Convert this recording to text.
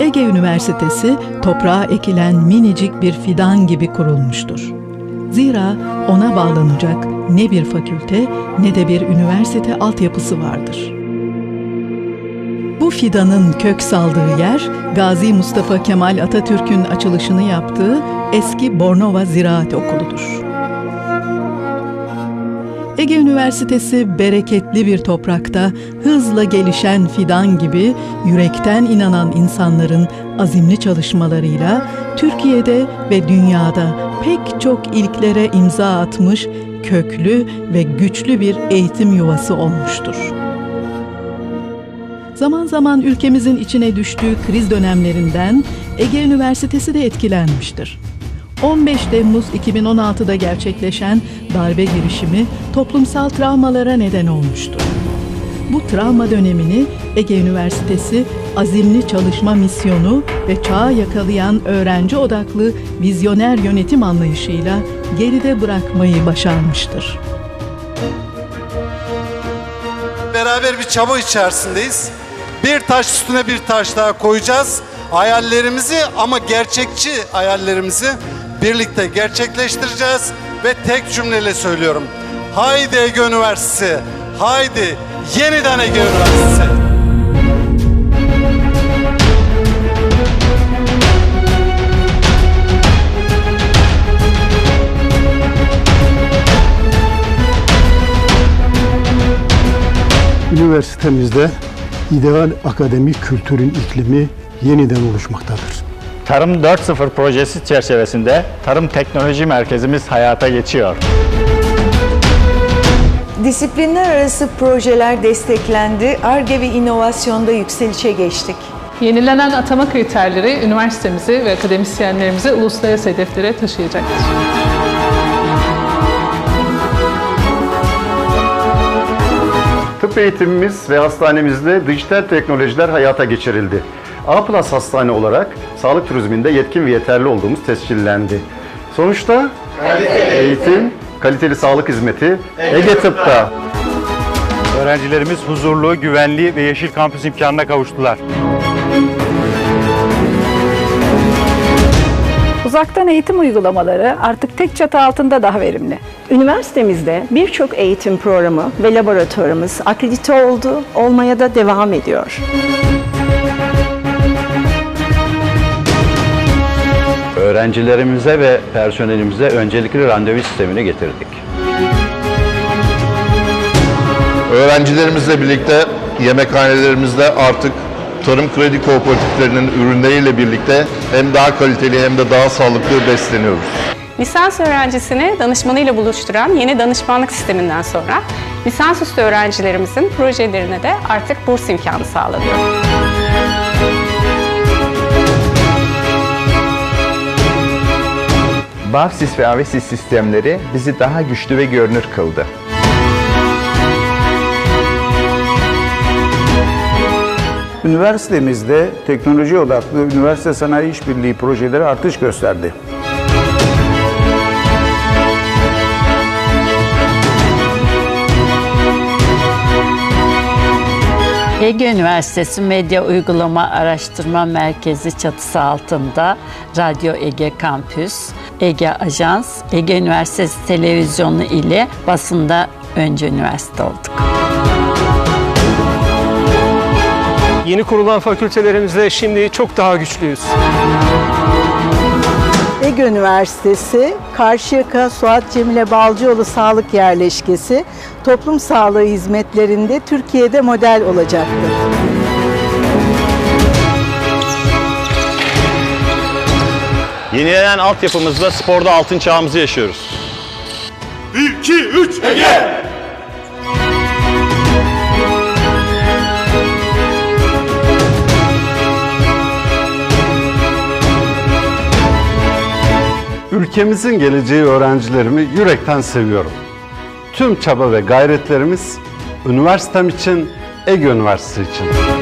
Ege Üniversitesi toprağa ekilen minicik bir fidan gibi kurulmuştur. Zira ona bağlanacak ne bir fakülte ne de bir üniversite altyapısı vardır. Bu fidanın kök saldığı yer, Gazi Mustafa Kemal Atatürk'ün açılışını yaptığı eski Bornova Ziraat Okulu'dur. Ege Üniversitesi bereketli bir toprakta hızla gelişen fidan gibi yürekten inanan insanların azimli çalışmalarıyla Türkiye'de ve dünyada pek çok ilklere imza atmış köklü ve güçlü bir eğitim yuvası olmuştur. Zaman zaman ülkemizin içine düştüğü kriz dönemlerinden Ege Üniversitesi de etkilenmiştir. 15 Temmuz 2016'da gerçekleşen darbe girişimi toplumsal travmalara neden olmuştur. Bu travma dönemini Ege Üniversitesi azimli çalışma misyonu ve çağı yakalayan öğrenci odaklı vizyoner yönetim anlayışıyla geride bırakmayı başarmıştır. Beraber bir çaba içerisindeyiz. Bir taş üstüne bir taş daha koyacağız. Hayallerimizi ama gerçekçi hayallerimizi birlikte gerçekleştireceğiz ve tek cümleyle söylüyorum. Haydi Ege Üniversitesi, haydi yeniden Ege Üniversitesi. Üniversitemizde ideal akademik kültürün iklimi yeniden oluşmaktadır. Tarım 4.0 projesi çerçevesinde Tarım Teknoloji Merkezimiz hayata geçiyor. Disiplinler arası projeler desteklendi, ARGE ve inovasyonda yükselişe geçtik. Yenilenen atama kriterleri üniversitemizi ve akademisyenlerimizi uluslararası hedeflere taşıyacaktır. Tıp eğitimimiz ve hastanemizde dijital teknolojiler hayata geçirildi. A Plus hastane olarak sağlık turizminde yetkin ve yeterli olduğumuz tescillendi. Sonuçta eğitim, kaliteli sağlık hizmeti Ege Tıp'ta. Öğrencilerimiz huzurlu, güvenli ve yeşil kampüs imkanına kavuştular. Uzaktan eğitim uygulamaları artık tek çatı altında daha verimli. Üniversitemizde birçok eğitim programı ve laboratuvarımız akredite oldu, olmaya da devam ediyor. Öğrencilerimize ve personelimize öncelikli randevu sistemini getirdik. Öğrencilerimizle birlikte yemekhanelerimizde artık tarım kredi kooperatiflerinin ürünleriyle birlikte hem daha kaliteli hem de daha sağlıklı besleniyoruz. Lisans öğrencisini danışmanıyla buluşturan yeni danışmanlık sisteminden sonra lisansüstü öğrencilerimizin projelerine de artık burs imkanı sağlanıyor. BAFSIS ve AVESIS sistemleri bizi daha güçlü ve görünür kıldı. Üniversitemizde teknoloji odaklı üniversite sanayi işbirliği projeleri artış gösterdi. Ege Üniversitesi Medya Uygulama Araştırma Merkezi çatısı altında Radyo Ege Kampüs, Ege Ajans, Ege Üniversitesi Televizyonu ile basında önce üniversite olduk. Yeni kurulan fakültelerimizle şimdi çok daha güçlüyüz. Ege Üniversitesi, Karşıyaka Suat Cemile Balcıoğlu Sağlık Yerleşkesi, toplum sağlığı hizmetlerinde Türkiye'de model olacaktır. Yenilenen altyapımızla sporda altın çağımızı yaşıyoruz. 1, 2, 3, Ege! Ülkemizin geleceği öğrencilerimi yürekten seviyorum. Tüm çaba ve gayretlerimiz üniversitem için, Ege Üniversitesi için.